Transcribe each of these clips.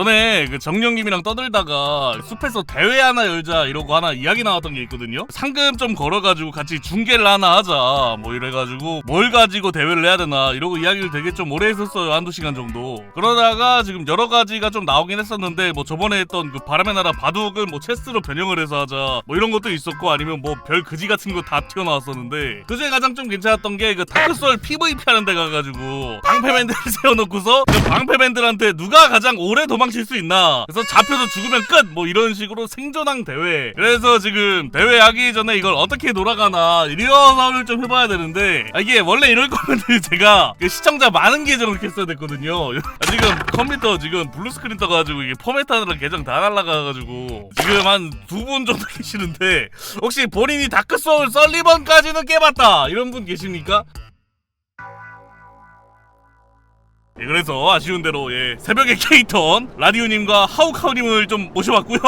전에 그 정령님이랑 떠들다가 숲에서 대회 하나 열자 이러고 하나 이야기 나왔던 게 있거든요. 상금 좀 걸어가지고 같이 중계를 하나 하자 뭐 이래가지고 뭘 가지고 대회를 해야 되나 이러고 이야기를 되게 좀 오래 했었어요 한두 시간 정도. 그러다가 지금 여러 가지가 좀 나오긴 했었는데 뭐 저번에 했던 그 바람의 나라 바둑을 뭐 체스로 변형을 해서 하자 뭐 이런 것도 있었고 아니면 뭐 별 그지 같은 거 다 튀어나왔었는데 그중에 가장 좀 괜찮았던 게그 다크솔 PVP 하는 데 가가지고 방패맨들을 세워놓고서 그 방패맨들한테 누가 가장 오래 도망칠 수 있나? 그래서 잡혀서 죽으면 끝! 뭐 이런 식으로 생존왕 대회. 그래서 지금 대회 하기 전에 이걸 어떻게 돌아가나 리허설을 좀 해봐야 되는데. 아, 이게 원래 이럴 거면 제가 그 시청자 많은 계정을 켰어야 됐거든요. 아, 지금 컴퓨터 지금 블루스크린 떠가지고 이게 포맷하느라 계정 다 날라가가지고 지금 한 두 분 정도 계시는데 혹시 본인이 다크소울 썰리번까지는 깨봤다! 이런 분 계십니까? 예, 그래서 아쉬운 대로 예, 새벽에 케이턴 라디오님과 하우카우님을 좀 모셔봤고요.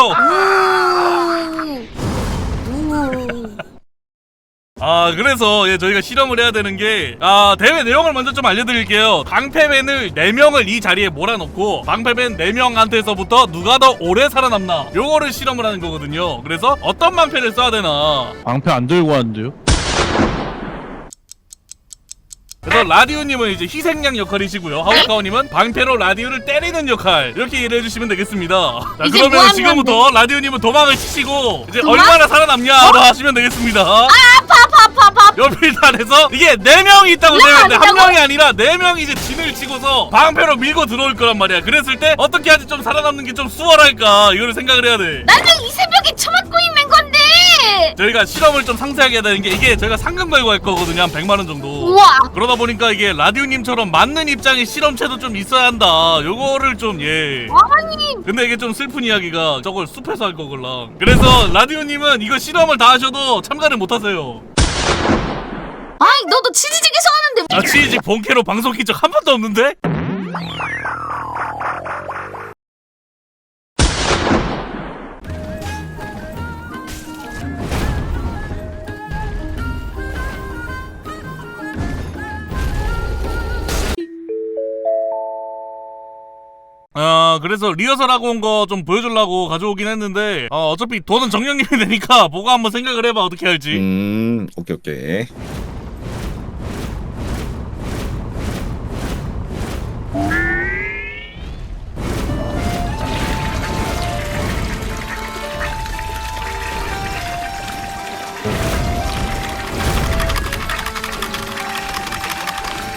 아 그래서 예, 저희가 실험을 해야 되는 게 아, 대회 내용을 먼저 좀 알려드릴게요. 방패맨을 4명을 이 자리에 몰아넣고 방패맨 4명한테서부터 누가 더 오래 살아남나 요거를 실험을 하는 거거든요. 그래서 어떤 방패를 써야 되나 방패 안 들고 왔는데요? 그래서 라디오님은 이제 희생양 역할이시고요. 하우카우님은 방패로 라디오를 때리는 역할 이렇게 이해를 해주시면 되겠습니다. 자 이제 그러면 뭐 하는 지금부터 라디오님은 도망을 치시고 이제 도망? 얼마나 살아남냐로 하시면 되겠습니다. 파파파파 연필단에서 이게 네 명이 있다고 네, 생각했는데 한 아니라고? 명이 아니라 네 명이 이제 진을 치고서 방패로 밀고 들어올 거란 말이야. 그랬을 때 어떻게 하지 좀 살아남는 게 좀 수월할까 이거를 생각을 해야 돼. 나는 이새벽에 처맞고 있는 건데 저희가 실험을 좀 상세하게 해야 되는 게 이게 저희가 상금 걸고 할 거거든요. 한 100만 원 정도. 우와 그러다 보니까 이게 라디오님처럼 맞는 입장의 실험체도 좀 있어야 한다. 요거를 좀 예. 아니 근데 이게 좀 슬픈 이야기가 저걸 숲에서 할 거걸랑. 그래서 라디오님은 이거 실험을 다 하셔도 참가를 못 하세요. 아이 너도 치즈직에서 하는데 나 치즈 본캐로 방송 킨적한 번도 없는데? 아 그래서 리허설하고 온 거 좀 보여주려고 가져오긴 했는데 어, 어차피 돈은 정령님이 내니까 보고 한번 생각을 해봐 어떻게 할지 음, 오케이 오케이.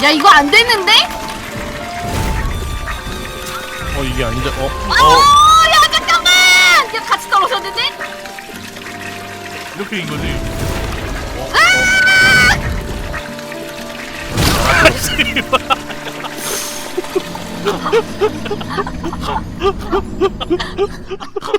야 이거 안 되는데? 어 이게 아니죠? 어? 아야 잠깐만 야 같이 떨어졌는데? 이렇게 인 거지